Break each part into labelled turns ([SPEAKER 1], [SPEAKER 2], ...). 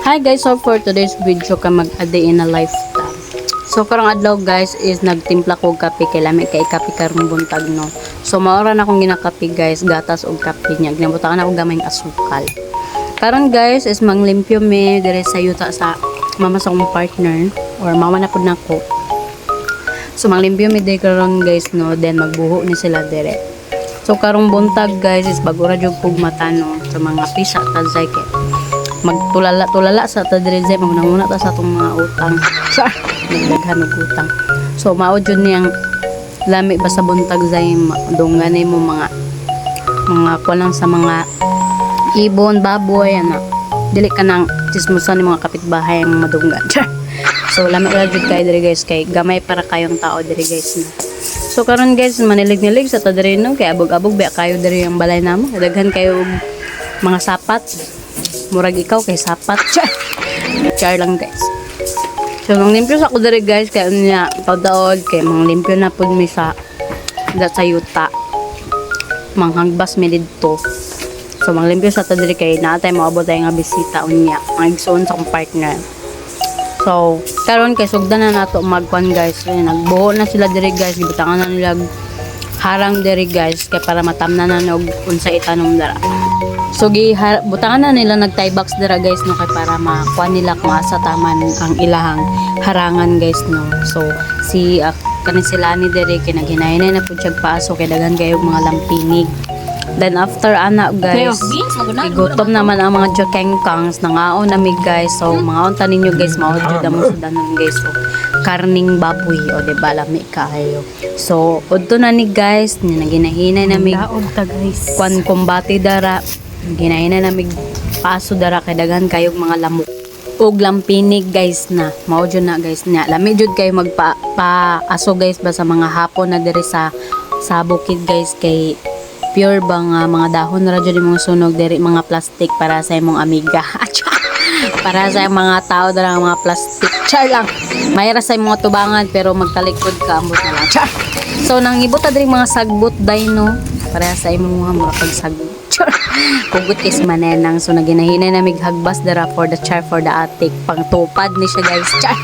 [SPEAKER 1] Hi guys, so for today's video ka mag a day in a lifetime. So karong adlaw guys is nagtimpla ko kape kay lami kay kape karong buntag no. So maora na akong ginakape guys, gatas og kape niya. Ginabutan na og gamay asukal. Karon guys is manglimpyo me dire sa yuta sa mama sa akong partner or mama na pud nako. So manglimpyo me dire karon guys no, then magbuho ni sila dire. So karong buntag guys is bago ra jud pug mata no sa mga pisa tazay kay magtulala tulala sa ta dire jay maguna ta sa atong mga utang. Sa nagdaghan og utang. So mao jud niyang lami ba sa buntag zay dunganay mo mga mga kulang sa mga ibon, baboy, ana. Dili ka nang chismosan ni mga kapitbahay ang madunggan. so lami ra jud kay dire guys kay gamay para kayong tao dire guys na. So karon guys manilig-nilig sa ta dire no kay abog-abog ba kayo dire ang balay namo. Daghan kayo mga sapat. Murag ikaw kay sapat. Char, lang guys. So nang limpyo sa ko dire guys kay niya pagdaod kay mang limpyo na pud mi sa dat sa yuta. Manghagbas mi didto. So manglimpyo sa ta dire kay naatay moabot tay nga bisita unya. Ang igsoon sa akong partner. So, karon kay sugdan na nato magkwan guys. Ay, nagbuho na sila dire guys. Gibutangan na nila harang dire guys kay para matamnan na og unsa itanom dara. So gi butangan na nila nag tie box dira guys no kay para makuha nila kung asa taman ang ilahang harangan guys no. So si uh, kani sila ni dire kay naghinay-hinay na pud siya paso kay daghan kayo mga lampinig. Then after ana guys, igutom naman ang mga jokengkangs nangaon nami guys. So mga unta ninyo guys mao jud mo sa danon guys. So karning baboy o de ba? Lami kayo. So udto na ni guys, ni naginahinay nami kwan kumbati dara ginaina na mig paso dara kay daghan kayog mga lamok. Ug lampinig guys na. Mao jud na guys na lami jud kayo magpa pa aso guys ba sa mga hapon na diri sa sa bukid guys kay pure ba nga mga dahon ra jud imong sunog diri mga plastic para sa imong amiga. Para sa mga tao dara nga mga plastic char lang. Mayra sa imong tubangan pero magtalikod ka ambot na lang char. So nang ibot ta diri mga sagbot dino para sa imong mga mura pagsagbot char. Kugot is manenang. So naginahinay na mighagbas dara for the char for the attic pangtupad ni siya guys. Char.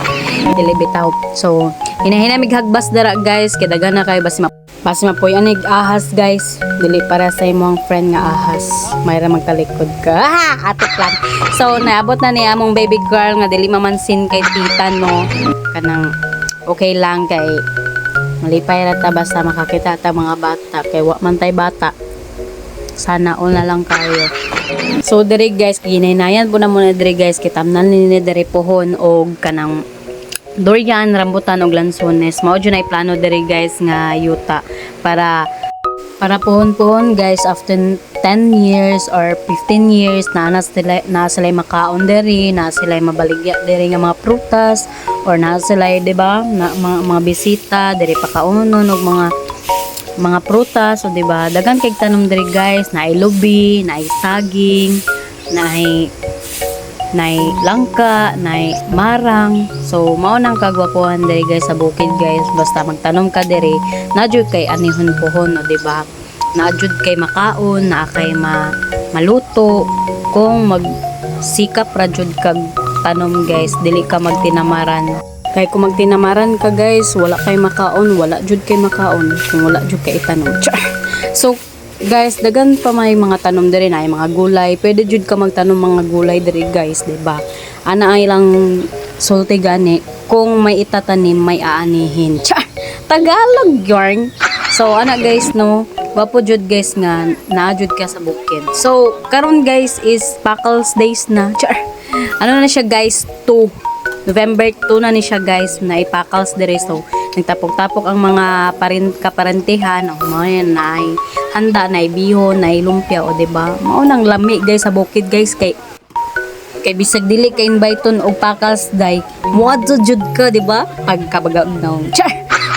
[SPEAKER 1] Dili bitaw so hinahinay mighagbas dara guys. Kay daghan na kay basi ma basi mapoy anig ahas guys. Dili para sa imong friend nga ahas. Mayra magtalikod ka. Ah, lang. So naabot na ni among baby girl nga dili mamansin kay tita no kanang okay lang kay malipay ra ta basta makakita ta mga bata. Kay wa man tay bata. Sana all na lang kayo. So dire guys ginaynayan po na muna dire guys. Kitamnan ni dire pohon og kanang durian rambutan og lansones mao jud na plano dire guys nga yuta para para pohon-pohon guys after 10 years or 15 years na na sila na sila makaon diri na sila mabaligya diri nga mga prutas or na sila di ba na mga, mga bisita diri pakaunon og mga mga prutas o di ba? Daghan kay tanom diri guys na ay na ay saging na ay na ay langka na ay marang. So mao nang kagwapuhan diri guys sa bukid guys. Basta magtanom ka diri. Na jud kay anihon pohon o di ba? Na jud kay makaon na kay ma maluto. Kung mag sikap ra jud kag tanom guys dili ka magtinamaran. Kay kung magtinamaran ka guys wala kay makaon wala jud kay makaon. Kung wala jud kay itanom so guys dagan pa may mga tanom diri na mga gulay. Pwede jud ka magtanom mga gulay diri guys di ba ana ay lang sulti gani. Kung may itatanim may aanihin. Char. tagalog yarn. So ana guys no? Wapo jud guys nga naa jud ka sa bukid. So karon guys is Packles days na. Char. ano na siya guys 2 November 2 na ni siya guys na ipakals dire so nagtapok-tapok ang mga parin kaparentihan oh mo yan na handa na bihon na lumpia o di ba mao lami guys sa bukid guys kay kay bisag dili kay inviton og pakals day muadto jud ka di ba pagkabagaw no char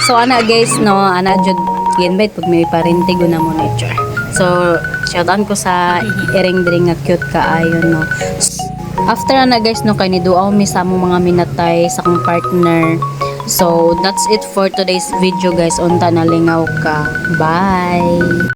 [SPEAKER 1] so ana guys no ana jud invite pag may parente go na mo char so shoutout ko sa iring diri nga cute kaayo no After na guys no kay niduaw mi sa among mga minatay sa kong partner. So that's it for today's video guys. Unta na lingaw ka. Bye.